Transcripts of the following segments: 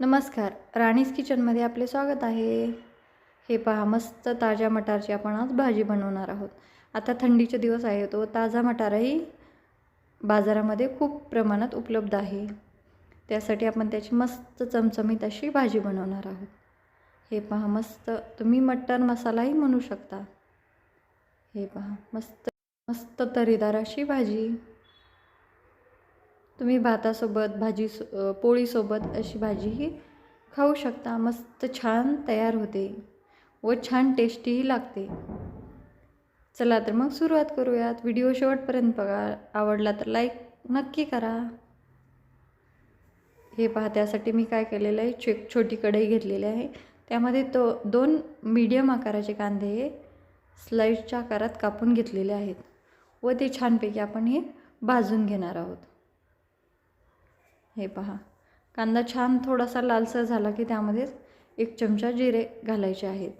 नमस्कार. राणीज किचनमध्ये आपले स्वागत आहे. हे पहा मस्त ताज्या मटारची आपण आज भाजी बनवणार आहोत. आता थंडीचे दिवस आहे तो ताजा मटारही बाजारामध्ये खूप प्रमाणात उपलब्ध आहे. त्यासाठी आपण त्याची मस्त चमचमीत अशी भाजी बनवणार आहोत. हे पहा मस्त तुम्ही मटर मसालाही म्हणू शकता. हे पहा मस्त मस्त तरीदार अशी भाजी. तुम्ही भातासोबत भाजी सो पोळीसोबत अशी भाजीही खाऊ शकता. मस्त छान तयार होते व छान टेस्टीही लागते. चला तर मग सुरुवात करूयात. व्हिडिओ शेवटपर्यंत बघा. आवडला तर लाईक नक्की करा. हे पहा त्यासाठी मी काय केलेलं आहे? छो छोटी कढई घेतलेली आहे. त्यामध्ये तो दोन मीडियम आकाराचे कांदे हे स्लाईसच्या आकारात कापून घेतलेले आहेत. व ते छानपैकी आपण हे भाजून घेणार आहोत. हे पहा. कांदा छान थोडासा लालसर झाला की त्यामध्येच एक चमचा जिरे घालायचे आहेत.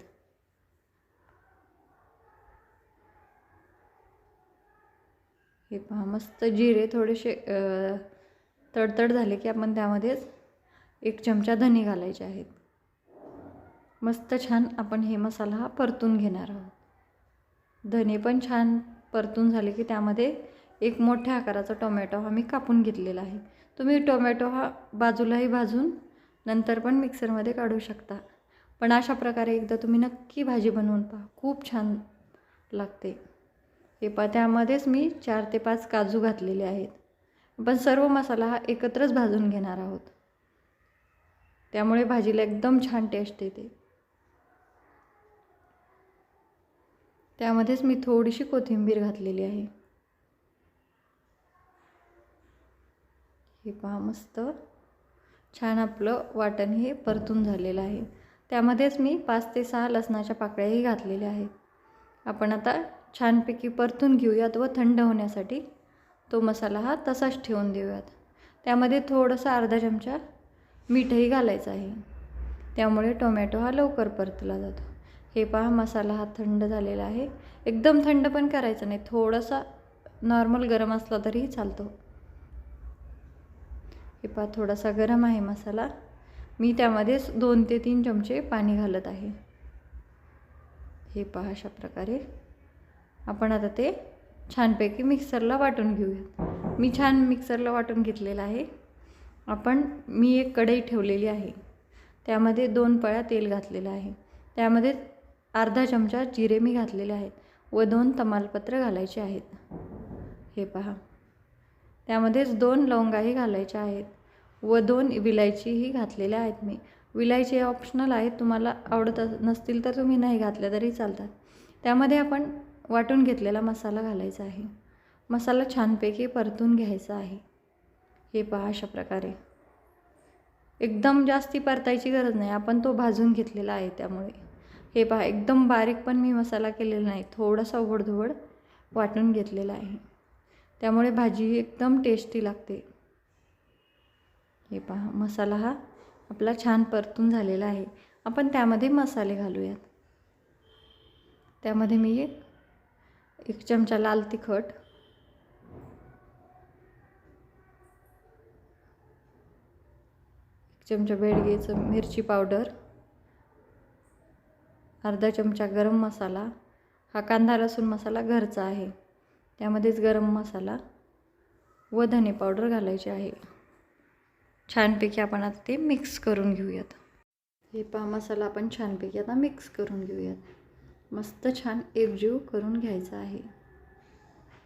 हे पहा मस्त जिरे थोडेसे तडतड झाले की आपण त्यामध्येच एक चमचा धने घालायचे आहेत. मस्त छान आपण हे मसाला हा परतून घेणार आहोत. धने पण छान परतून झाले की त्यामध्ये एक मोठ्या आकाराचा टोमॅटो हा मी कापून घेतलेला आहे. तुम्ही टोमॅटो हा बाजूलाही भाजून नंतर पण मिक्सरमध्ये काढू शकता. पण अशा प्रकारे एकदा तुम्ही नक्की भाजी बनवून पहा. खूप छान लागते. हे पा त्यामध्येच मी चार ते पाच काजू घातलेले आहेत. पण सर्व मसाला हा एकत्रच भाजून घेणार आहोत. त्यामुळे भाजीला एकदम छान टेस्ट येते. त्यामध्येच मी थोडीशी कोथिंबीर घातलेली आहे. हे पहा मस्त. छान आपलं वाटण हे परतून झालेलं आहे. त्यामध्येच मी पाच ते सहा लसणाच्या पाकळ्याही घातलेल्या आहेत. आपण आता छानपैकी परतून घेऊयात व थंड होण्यासाठी तो मसाला हा तसाच ठेवून देऊयात. त्यामध्ये थोडंसं अर्धा चमचा मीठही घालायचं आहे. त्यामुळे टोमॅटो हा लवकर परतला जातो. हे पहा मसाला हा थंड झालेला आहे. एकदम थंड पण करायचा नाही. थोडासा नॉर्मल गरम असला तरीही चालतो. हे पहा थोडासा गरम आहे मसाला. मी त्यामध्येच दोन ते तीन चमचे पाणी घालत आहे. हे पहा अशा प्रकारे. आपण आता ते छानपैकी मिक्सरला वाटून घेऊयात. मी छान मिक्सरला वाटून घेतलेलं आहे. आपण मी एक कढई ठेवलेली आहे. त्यामध्ये दोन पळ्या तेल घातलेलं आहे. त्यामध्ये अर्धा चमचा जिरे मी घातलेले आहेत व दोन तमालपत्र घालायचे आहेत. हे पहा. त्यामध्येच दोन लवंगाही घालायच्या आहेत व दोन विलायचीही घातलेल्या आहेत मी. विलायची ऑप्शनल आहेत तुम्हाला आवडत नसतील तर तुम्ही नाही घातल्या तरी चालतात. त्यामध्ये आपण वाटून घेतलेला मसाला घालायचा आहे. मसाला छानपैकी परतून घ्यायचा आहे. हे पहा अशा प्रकारे. एकदम जास्ती परतायची गरज नाही आपण तो भाजून घेतलेला आहे त्यामुळे. हे पहा एकदम बारीक पण मी मसाला केलेला नाही थोडासा ओढधोड वाटून घेतलेला आहे. त्यामुळे भाजी एकदम टेस्टी लागते. हे पहा मसाला हा आपला छान परतून झालेला आहे. आपण त्यामध्ये मसाले घालूयात. त्यामध्ये मी एक एक चमचा लाल तिखट एक चमचा बेडगेचं मिरची पावडर अर्धा चमचा गरम मसाला हा कांदा लसूण मसाला घरचा आहे. त्यामध्येच गरम मसाला व धने पावडर घालायची आहे. छानपैकी आपण आता ते मिक्स करून घेऊयात. हे पहा मसाला आपण छानपैकी आता मिक्स करून घेऊयात. मस्त छान एकजीव करून घ्यायचा आहे.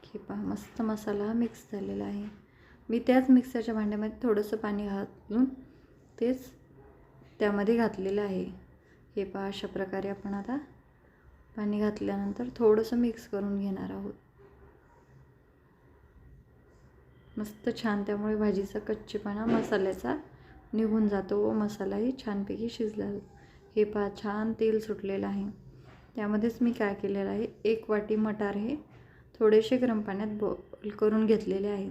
हे पहा मस्त मसाला मिक्स झालेला आहे. मी त्याच मिक्सरच्या भांड्यामध्ये थोडंसं पाणी घालून तेच त्यामध्ये घातलेलं आहे. हे पहा अशा प्रकारे आपण आता पाणी घातल्यानंतर थोडंसं मिक्स करून घेणार आहोत. मस्त छान त्यामुळे भाजीचा कच्चेपणा मसाल्याचा निघून जातो व मसालाही छानपैकी शिजला हे पहा छान तेल सुटलेलं आहे. त्यामध्येच मी काय केलेलं आहे? एक वाटी मटार हे थोडेसे गरम पाण्यात बॉईल करून घेतलेले आहे.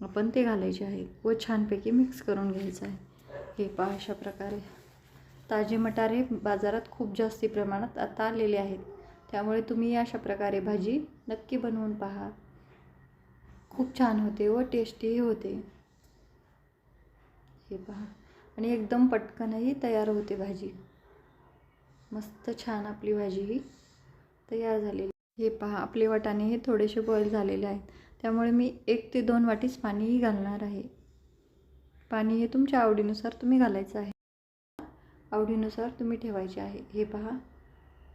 आपण ते घालायचे आहे व छानपैकी मिक्स करून घ्यायचं आहे. हे पहा अशा प्रकारे. ताजे मटार हे बाजारात खूप जास्ती प्रमाणात आता आलेले आहेत. त्यामुळे तुम्ही अशा प्रकारे भाजी नक्की बनवून पहा. खूप छान होते हो, व टेस्टीही होते. हे पहा. आणि एकदम पटकनही तयार होते भाजी. मस्त छान आपली भाजी ही तयार झालेली. हे पहा आपले वाटाणे हे थोडेसे बॉईल झालेले आहेत. त्यामुळे मी एक ते दोन वाटीच पाणीही घालणार आहे. पाणी हे तुमच्या आवडीनुसार तुम्ही घालायचं आहे. आवडीनुसार तुम्ही ठेवायचे आहे. हे पहा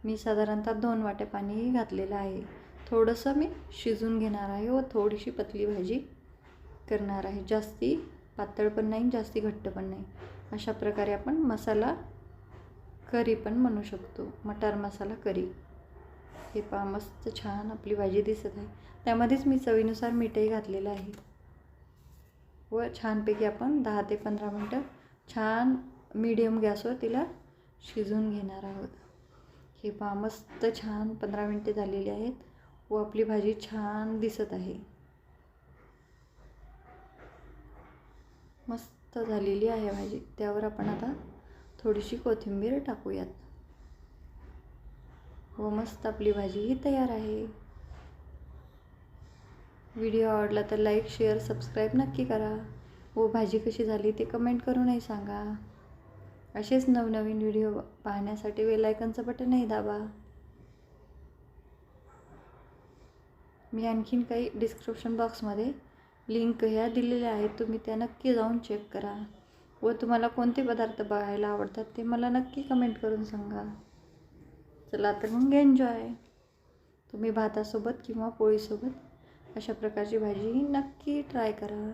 मी साधारणतः दोन वाट्या पाणीही घातलेलं आहे. थोडंसं मी शिजून घेणार आहे व थोडीशी पतली भाजी करणार आहे. जास्ती पातळ पण नाही जास्ती घट्ट पण नाही. अशा प्रकारे आपण मसाला करी पण म्हणू शकतो. मटार मसाला करी. हे पहा मस्त छान आपली भाजी दिसत आहे. त्यामध्येच मी चवीनुसार मीठही घातलेलं आहे. व छानपैकी आपण दहा ते पंधरा मिनटं छान मीडियम गॅसवर तिला शिजून घेणार आहोत. हे पहा मस्त छान पंधरा मिनटे झालेली आहेत. व आपली भाजी छान दिसत आहे. मस्त झालेली आहे भाजी. त्यावर आपण आता थोडीशी कोथिंबीर टाकूयात. व मस्त आपली भाजी ही तयार आहे. व्हिडिओ आवडला तर लाईक शेअर सबस्क्राईब नक्की करा. व भाजी कशी झाली ते कमेंट करूनही सांगा. असेच नवनवीन व्हिडिओ पाहण्यासाठी वेलायकनचं बटनही दाबा. मी आणखीन काही डिस्क्रिप्शन बॉक्समध्ये लिंक ह्या दिलेल्या आहेत. तुम्ही त्या नक्की जाऊन चेक करा. व तुम्हाला कोणते पदार्थ बघायला आवडतात ते मला नक्की कमेंट करून सांगा. चला तर मग एन्जॉय तुम्ही भातासोबत किंवा पोळीसोबत अशा प्रकारची भाजी नक्की ट्राय करा.